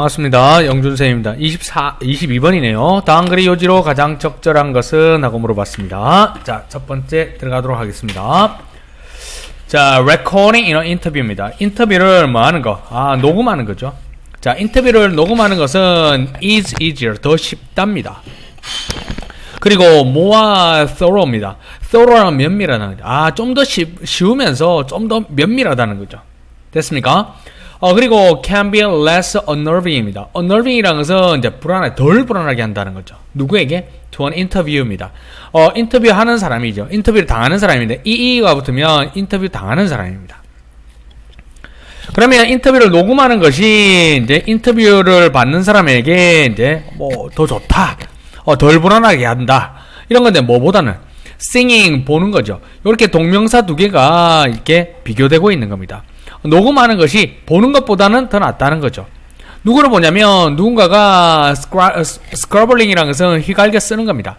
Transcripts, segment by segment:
반갑습니다. 영준쌤입니다. 24, 22번이네요. 다음 글의 요지로 가장 적절한 것은? 하고 물어봤습니다. 자, 첫 번째 들어가도록 하겠습니다. 자, recording in an interview입니다. 인터뷰를 뭐 하는 거? 아, 녹음하는 거죠. 자, 인터뷰를 녹음하는 것은 is easier, 더 쉽답니다. 그리고 more thorough입니다. thorough는 면밀하다는 거죠. 아, 좀 더 쉬우면서 좀 더 면밀하다는 거죠. 됐습니까? 어, 그리고 can be less unnerving입니다. unnerving이라는 것은 이제 불안하게, 덜 불안하게 한다는 거죠. 누구에게? to an interview입니다. 어, 인터뷰 하는 사람이죠. 인터뷰를 당하는 사람인데, 이 이가 붙으면 인터뷰 당하는 사람입니다. 그러면 인터뷰를 녹음하는 것이 이제 인터뷰를 받는 사람에게 이제 뭐 더 좋다. 어, 덜 불안하게 한다. 이런 건데 뭐보다는 singing 보는 거죠. 이렇게 동명사 두 개가 이렇게 비교되고 있는 겁니다. 녹음하는 것이 보는 것보다는 더 낫다는 거죠. 누구를 보냐면 누군가가 스크러블링이라는 것은 휘갈겨 쓰는 겁니다.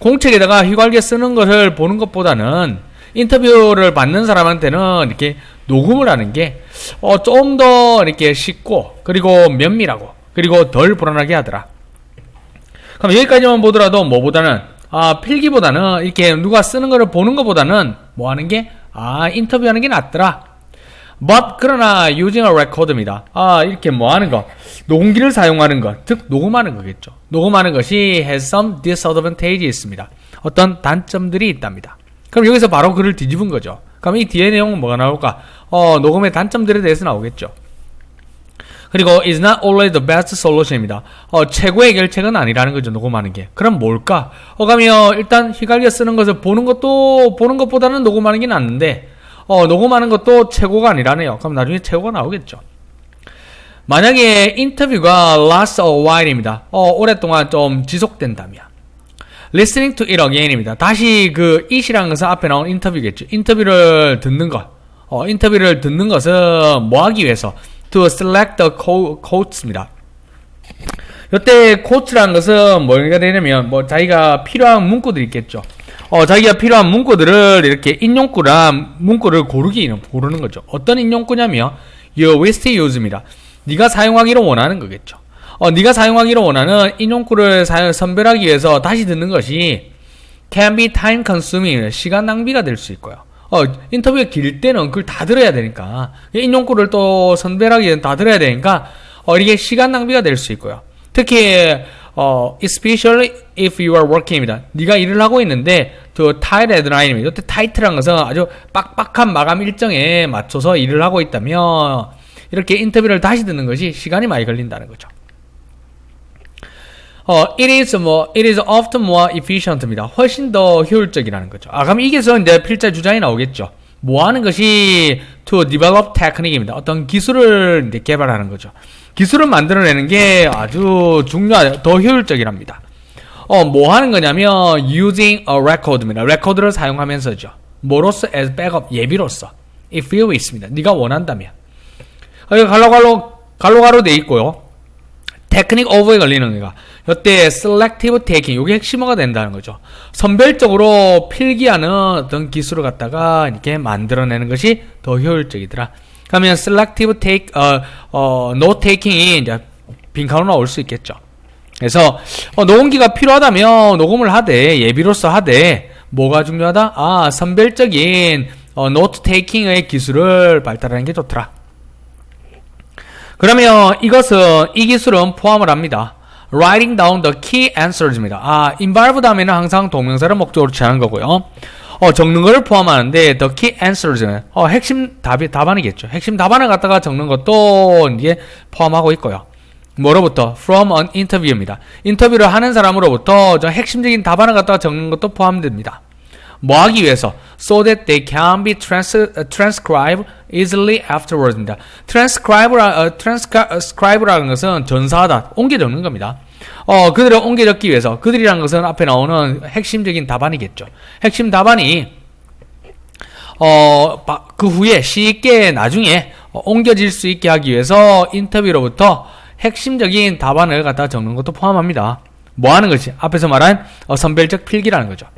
공책에다가 휘갈겨 쓰는 것을 보는 것보다는 인터뷰를 받는 사람한테는 이렇게 녹음을 하는 게 어, 좀더 이렇게 쉽고 그리고 면밀하고 그리고 덜 불안하게 하더라. 그럼 여기까지만 보더라도 뭐보다는 아 필기보다는 이렇게 누가 쓰는 거를 보는 것보다는 뭐 하는 게 아 인터뷰하는 게 낫더라. But 그러나 using a record입니다. 아 이렇게 뭐 하는 거 녹음기를 사용하는 것, 즉 녹음하는 거겠죠. 녹음하는 것이 has some disadvantage 있습니다. 어떤 단점들이 있답니다. 그럼 여기서 바로 글을 뒤집은 거죠. 그럼 이 뒤에 내용은 뭐가 나올까? 어 녹음의 단점들에 대해서 나오겠죠. 그리고 is not always the best solution입니다. 어, 최고의 결책은 아니라는 거죠. 녹음하는 게. 그럼 뭘까? 어, 가면 일단 휘갈겨 쓰는 것을 보는 것도 보는 것보다는 녹음하는 게 낫는데 어, 녹음하는 것도 최고가 아니라네요. 그럼 나중에 최고가 나오겠죠. 만약에 인터뷰가 last a while입니다. 어, 오랫동안 좀 지속된다면 listening to it again입니다. 다시 그 it이라는 것은 앞에 나온 인터뷰겠죠. 인터뷰를 듣는 것. 어, 인터뷰를 듣는 것은 뭐 하기 위해서 to select the quotes입니다. 이때 quotes라는 것은 뭐가 되냐면 뭐 자기가 필요한 문구들이 있겠죠. 어, 자기가 필요한 문구들을 이렇게 인용구랑 문구를 고르기 고르는 거죠. 어떤 인용구냐면 you wish to use입니다. 네가 사용하기를 원하는 거겠죠. 어, 네가 사용하기를 원하는 인용구를 사용, 선별하기 위해서 다시 듣는 것이 can be time consuming 시간 낭비가 될 수 있고요. 어, 인터뷰가 길 때는 그걸 다 들어야 되니까 인용구를 또 선별하기 위해서 다 들어야 되니까 어, 이게 시간 낭비가 될 수 있고요. 특히 어, especially if you are working입니다. 네가 일을 하고 있는데 그 tight deadline입니다. 이때 tight란 것은 아주 빡빡한 마감 일정에 맞춰서 일을 하고 있다면 이렇게 인터뷰를 다시 듣는 것이 시간이 많이 걸린다는 거죠. 어, it is 뭐, it is often more efficient입니다. 훨씬 더 효율적이라는 거죠. 아, 그럼 이게서 이제 필자 주장이 나오겠죠. 뭐 하는 것이 to develop technique입니다. 어떤 기술을 이제 개발하는 거죠. 기술을 만들어내는 게 아주 중요하다. 더 효율적이랍니다. 어, 뭐 하는 거냐면 using a record입니다. 레코드를 사용하면서죠. 뭐로서 as backup 예비로서 if you 있습니다. 네가 원한다면. 여기 갈로 갈로 갈로 가로 돼 있고요. 테크닉 오버에 걸리는 거가 이때 selective taking 이게 핵심어가 된다는 거죠. 선별적으로 필기하는 어떤 기술을 갖다가 이렇게 만들어내는 것이 더 효율적이더라. 그러면 selective take 어, 어 note taking이 이제 빈칸으로 나올 수 있겠죠. 그래서 어, 녹음기가 필요하다면 녹음을 하되 예비로서 하되 뭐가 중요하다? 아 선별적인 어, 테이킹의 기술을 발달하는 게 좋더라. 그러면 이것은 이 기술은 포함을 합니다. Writing down the key answers입니다. 아, involve 다음에는 항상 동명사를 목적으로 취하는 거고요. 어, 적는 것을 포함하는데 the key answers는 어, 핵심 답이 답안이겠죠. 핵심 답안을 갖다가 적는 것도 이게 포함하고 있고요. 뭐로부터? From an interview입니다. 인터뷰를 하는 사람으로부터 저 핵심적인 답안을 갖다가 적는 것도 포함됩니다. 뭐 하기 위해서? So that they can be trans, uh, transcribed easily afterwards입니다. transcribe라, uh, transcribe라는 것은 전사하다, 옮겨 적는 겁니다. 어, 그들을 옮겨 적기 위해서, 그들이라는 것은 앞에 나오는 핵심적인 답안이겠죠. 핵심 답안이, 어, 그 후에 쉽게 나중에 옮겨질 수 있게 하기 위해서 인터뷰로부터 핵심적인 답안을 갖다 적는 것도 포함합니다. 뭐 하는 것이? 앞에서 말한 어, 선별적 필기라는 거죠.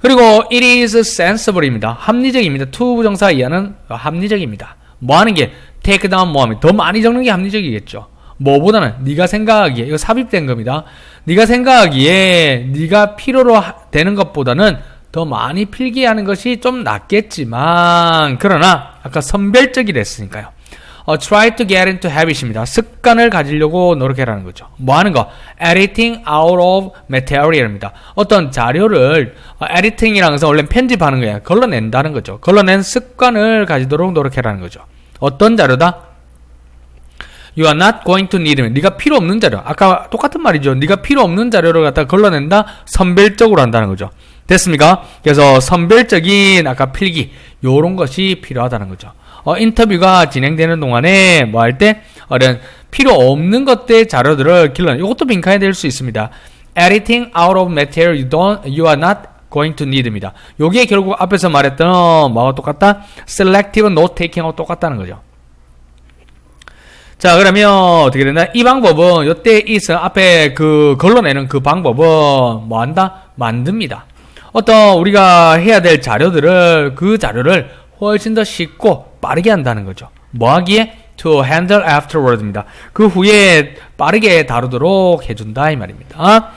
그리고 it is sensible입니다. 합리적입니다. to 부정사 이하는 합리적입니다. 뭐 하는 게 take down 뭐 하면 더 많이 적는 게 합리적이겠죠. 뭐보다는 네가 생각하기에 이거 삽입된 겁니다. 네가 생각하기에 네가 필요로 하- 되는 것보다는 더 많이 필기하는 것이 좀 낫겠지만 그러나 아까 선별적이랬으니까요. 어, try to get into habit입니다. 습관을 가지려고 노력해라는 거죠. 뭐 하는 거? editing out of material입니다. 어떤 자료를 어, editing이라는 것은 원래 편집하는 거예요. 걸러낸다는 거죠. 걸러낸 습관을 가지도록 노력해라는 거죠. 어떤 자료다? You are not going to need it. 네가 필요 없는 자료. 아까 똑같은 말이죠. 네가 필요 없는 자료를 갖다 걸러낸다. 선별적으로 한다는 거죠. 됐습니까? 그래서 선별적인 아까 필기 요런 것이 필요하다는 거죠. 어, 인터뷰가 진행되는 동안에 뭐 할 때 어른 필요 없는 것들 자료들을 길러 이것도 빈칸이 될 수 있습니다. Editing out of material you don't you are not going to need입니다. 요게 결국 앞에서 말했던 뭐하고 똑같다? Selective note taking하고 똑같다는 거죠. 자 그러면 어떻게 된다? 이 방법은 요때 있어 앞에 그 걸러내는 그 방법은 뭐 한다? 만듭니다. 어떤 우리가 해야 될 자료들을 그 자료를 훨씬 더 쉽고 빠르게 한다는 거죠. 뭐 하기에? To handle afterward입니다. 그 후에 빠르게 다루도록 해준다 이 말입니다.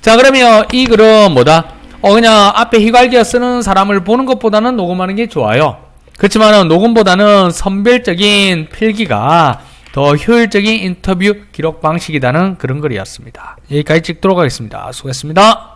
자 그러면 이 글은 뭐다? 어 그냥 앞에 휘갈겨 쓰는 사람을 보는 것보다는 녹음하는 게 좋아요. 그렇지만 녹음보다는 선별적인 필기가 더 효율적인 인터뷰 기록 방식이라는 그런 글이었습니다. 여기까지 찍도록 하겠습니다. 수고했습니다.